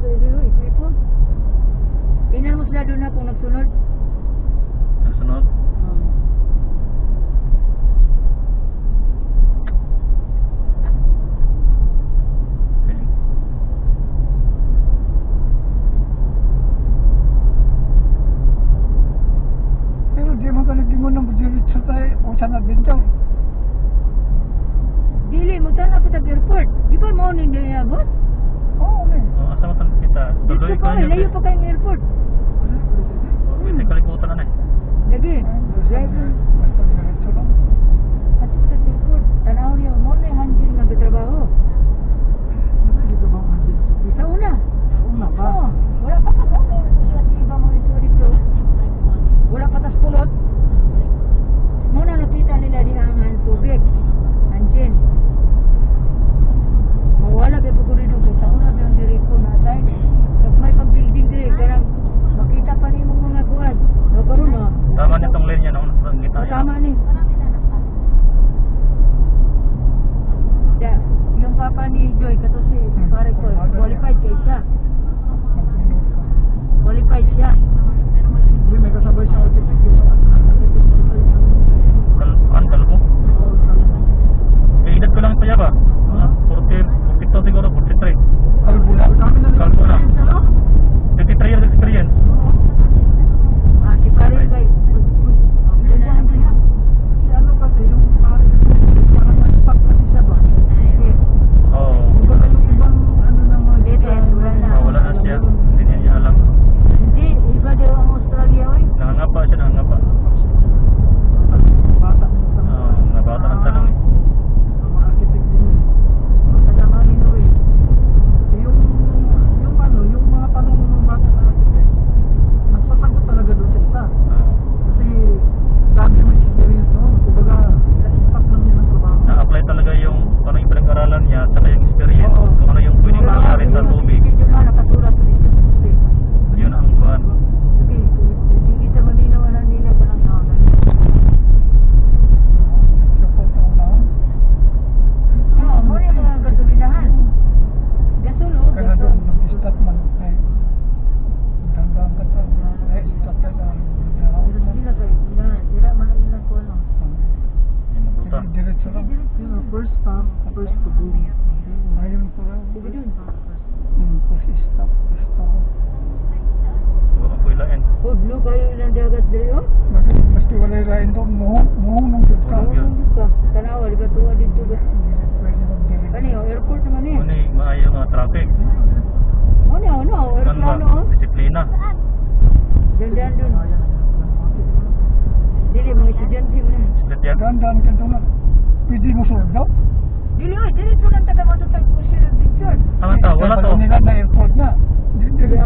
sa iluwi, sa ipon. Inan mo sila doon na kung nagsunod. Nagsunod? Layo pa kayong airport. Diro kayo ng dagat diro? Basta wala lain to, muhong, muhong ng jud ka. Muhong jud ka. Tanawa, di ka tuwa dito ba? Ano yung airport naman eh? Ano yung maayo nga traffic? Ano, ano, ano aeroplano oh? Disiplina. Diyan, diyan, dun. Dili, mga estudyante mo na. Diyan, diyan, kanto na. Ah. Pwede mo sulod daw? Dili, oy, dili sulod taga mo sa tagpusilog din, sir. Ano ta, wala to. Nila na airport na. Dili, dili,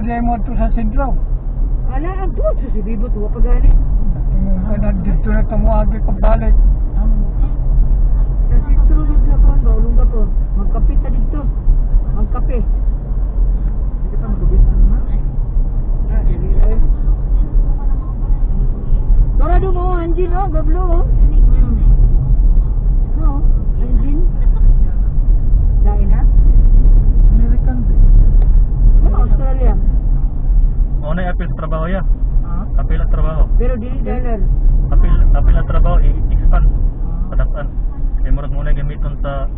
kadya mo ito sa Sindraw. Ala, ang tuwa sa si Bibot, huwag pagalik. Tingnan ko na dito na tamuagi pagbalik. Sa Sindraw dito na po, baulong ka po. Magkape ta dito. Magkape. Hindi ka magkabit na naman. Ah, hindi eh. Dorado mo, Anjin, oh, gablo, oh. Hmm. Australia dili dollar. Apil, apil na trabaho, i-expand. Padakan. Kaya murag muna gamiton sa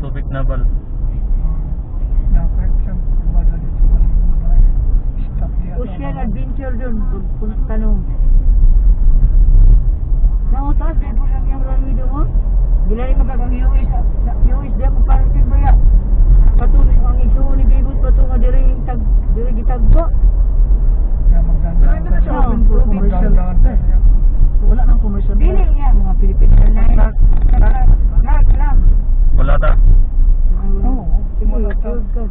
Subic Naval. Dapat sa niya. Ocean adventure dun. Pagpunta nung. Nautas, di po lang yung ramido mo. Bila rin US, sa US, di ako parating ba ya? Patuloy ang isuo ni Bigot, patungo diri tag, diri gitagbo. Kaya magdandahan Ano ka na siya. siya? Magdandahan ka siya. Wala nang commercial. Dili nga, mga Philippine Airlines. Lahat lang. Wala ta. Oo, Sige, wala ka. sure ka.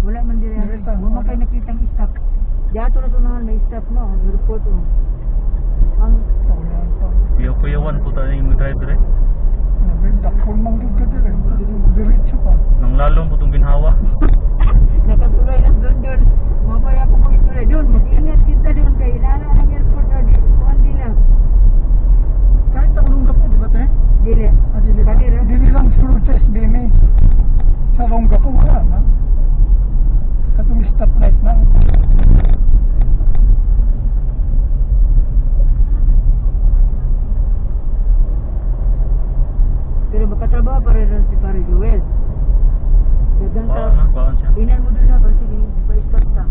Wala man diri Dili ano. ta, Wala wala. kayo nakitang staff. Diyato na tunahan may staff mo, ang airport oh. Ang Wala pa. Kuyaw-kuyawan po tayo yung driver eh. Dakon mong dito dire. Diretso ka. Nang lalong po itong ginhawa. nakatulay lang doon doon. Mamaya ko pag ituloy doon. Mag-ingat kita doon kay Ilana ang airport na di. Kuhan nila. Kahit ang lungga po, di ba te? Dili. Ah, dili, Kadir, ah. dili lang sulod sa SBM eh. Sa lungga po wala na. Katong stoplight na. Pero makatrabaho pa rin si Pare Joel. Dagang ka. Baan na, baan siya. Inan mo doon na. Kasi di ba start ka.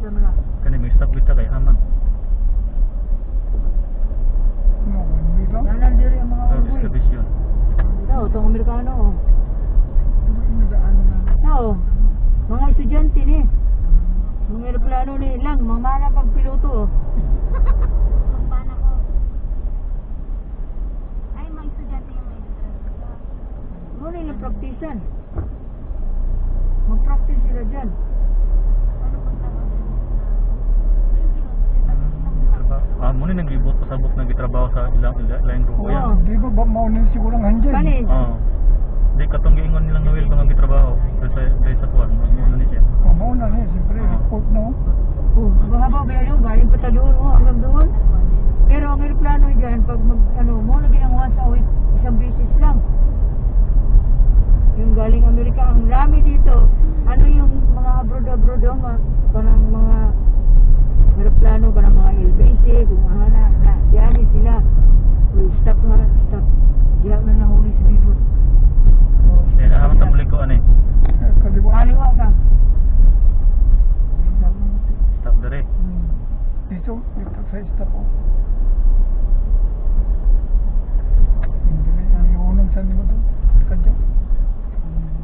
Sama na. Kani may stop kita kay Haman. No, hindi lang. Nanan diri ang mga Service uloy. division. Tao, itong Amerikano oh. Nadaanan na. Tao, mga estudyante ni. Mga aeroplano ni lang, mga mana pag piloto oh. Kumpana ko. Ay, mga estudyante yung may Praktisan? Mag-practice sila dyan. Ano. Ah, muna naglibot pasabot na gitrabaho sa ilang ilang grupo Oo. yan. Di ba ba maunin siguro ang handyan? Kanin? Oo. Di katong giingon nilang Noel kung gitrabaho. Pero sa dahil sa kuwan, ano ni siya. Oh, mauna na eh. Siyempre, report na oh. Oh, haba ba yun? Galing pa ta doon, oh, hanggang doon. Pero ang aeroplano dyan, pag mag, ano, mo na ginagawa sa week, isang beses lang. Yung galing Amerika, ang rami dito. Ano yung mga abroad-abroad, oh, mga, kanang mga aeroplano, kanang mga LBC, kung ano na, na, yan eh sila. Uy, stop nga, stop. Diyan na nahuli si Bibot. Eh, nahaman sa muli ko ano eh. Kaliwa. Kaliwa ka. Stop dere. Hmm. Dito, dito sa stop oh. Hindi na iunong sa nimo doon. Kadyo.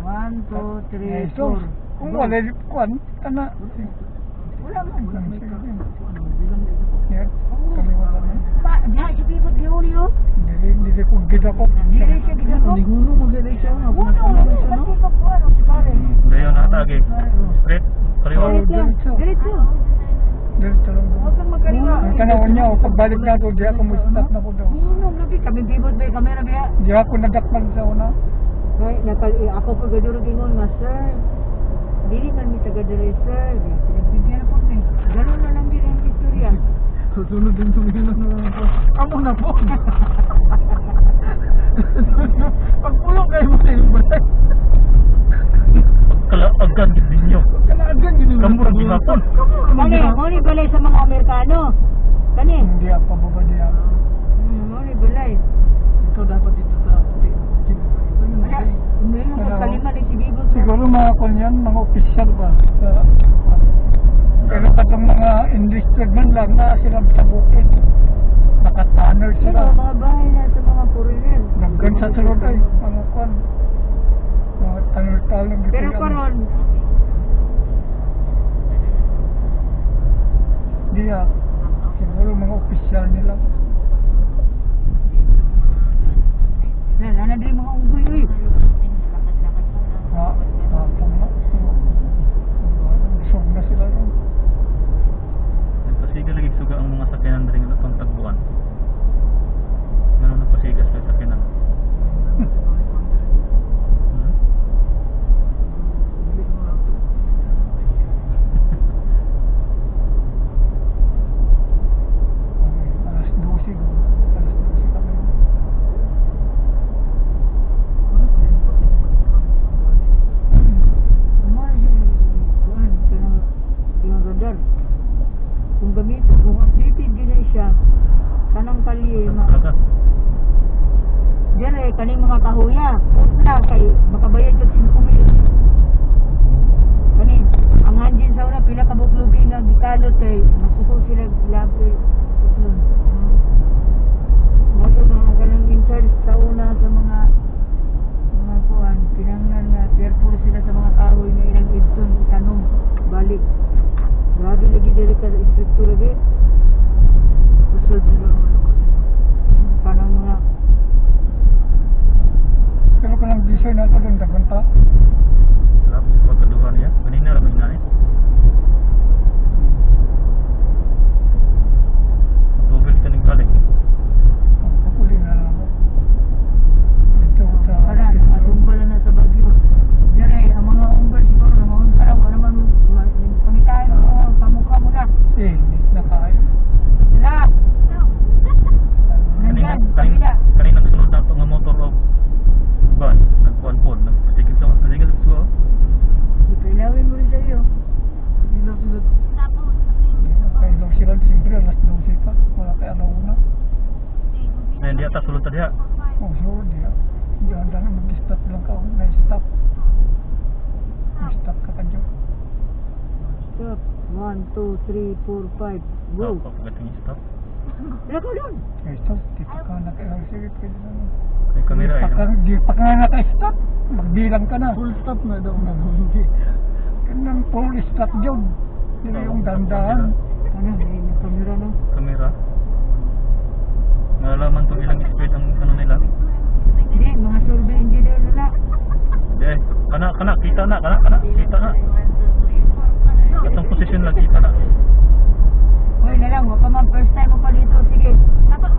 One, two, three, Eh, so, four. Kung wala yung kwan, kana. Wala man. Na. Pa, diha si Bibot gihuli oh. Dili, dili ko gida ko. Dili siya gidako. Niguno maganda siya. Uno, kasi pag kuha no, pare. Dayon natagi. Straight. Kaliwa. Oh, Diretso, diretso. diretso. Dito lang Huwag kang magkaliwa. Ang tanawon niya, o pagbalik na to, di ako mo stop na ko daw. Uno, gabi kami Bibot may kamera biya. Di ako nadakpan sa una. Kay nakal eh, ako pag gaduro gingon nga sir. Dili man mi taga dire sir. Pinagbigyan ako ni. Ganun na lang din ang istorya. Susunod din tumingin na naman po. Amo na po. Pagpulong kayo mo kayo balay. Pagkalaagan gid ninyo. Kalaagan yun yung Kamura gihapon. Kani, mo ni balay sa mga Amerikano. Kani. Hindi ako pababa di ako. Hmm, mo ni balay. Ito dapat dito sa puti. Wala, may mga kalima ni si Bibot. sir. Siguro mga kanyan, mga opisyal ba? Sa, pero katong mga enlisted man lang na sila sa bukid. Nakatanner Pero sila. mga bahay na sa mga foreigner. Naggan sa sulod ay, mga kwan. Mga tanner-tanner. dito Pero yan. karon, Di ah. Siguro mga opisyal nila. na na na mga unggoy uy. Ang mga sakyanan diri nga natong tagbuan. Ngano nagpasigas sa sakyanan. Hmm? trampa taklutarya oh so dia jangan-jangan stop bilang kau nggak stop nggak stop ka stop 1, 2, 3, 4, 5 go pagdating stop Ikaw yun! Ay, stop. Dito ka naka-error. Sige, pwede lang. Di pakar nak stop bilang ka. Full stop na nggak Hindi. Kena polis stop yun. Yun yang dandan. Kamera, kamera, Malalaman tong ilang expert ang ano nila. Hindi, mga survey engineer nila. Hindi, kana, kana, kita na, kana, kana, kita na. Itong posisyon lang, kita na. Uy, nalang, wag ka man, first time mo pa dito, sige. Dapat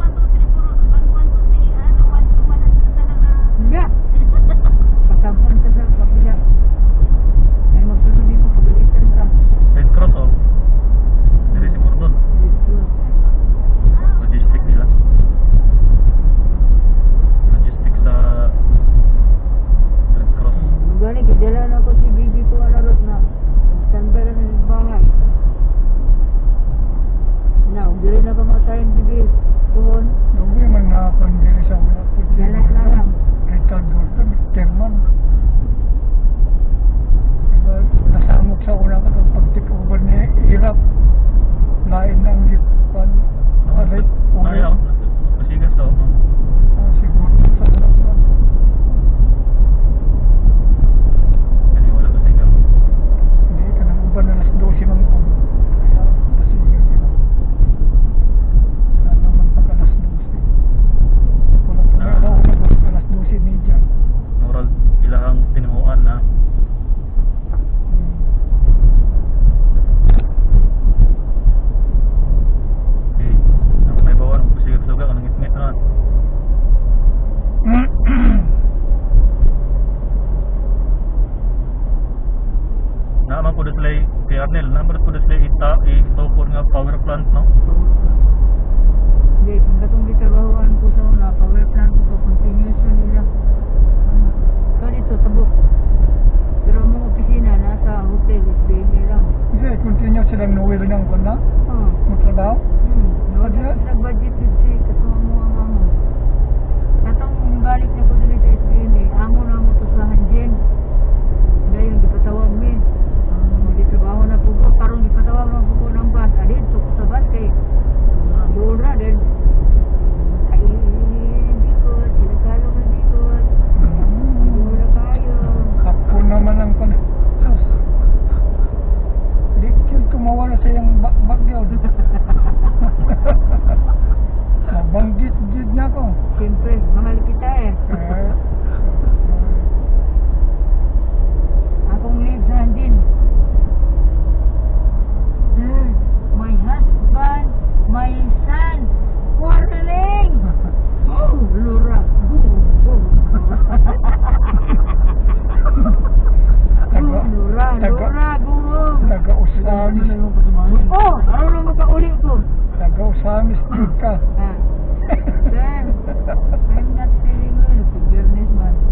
gibi Lambertpudusle ita ito po nga power plant no? Hindi, katong po sa power plant uh, po, continuation nila. So dito. Pero nasa hotel, is nila. Hindi, continue yun si katong mga. Katong balik na dito sa SBN eh, amo na mo to sa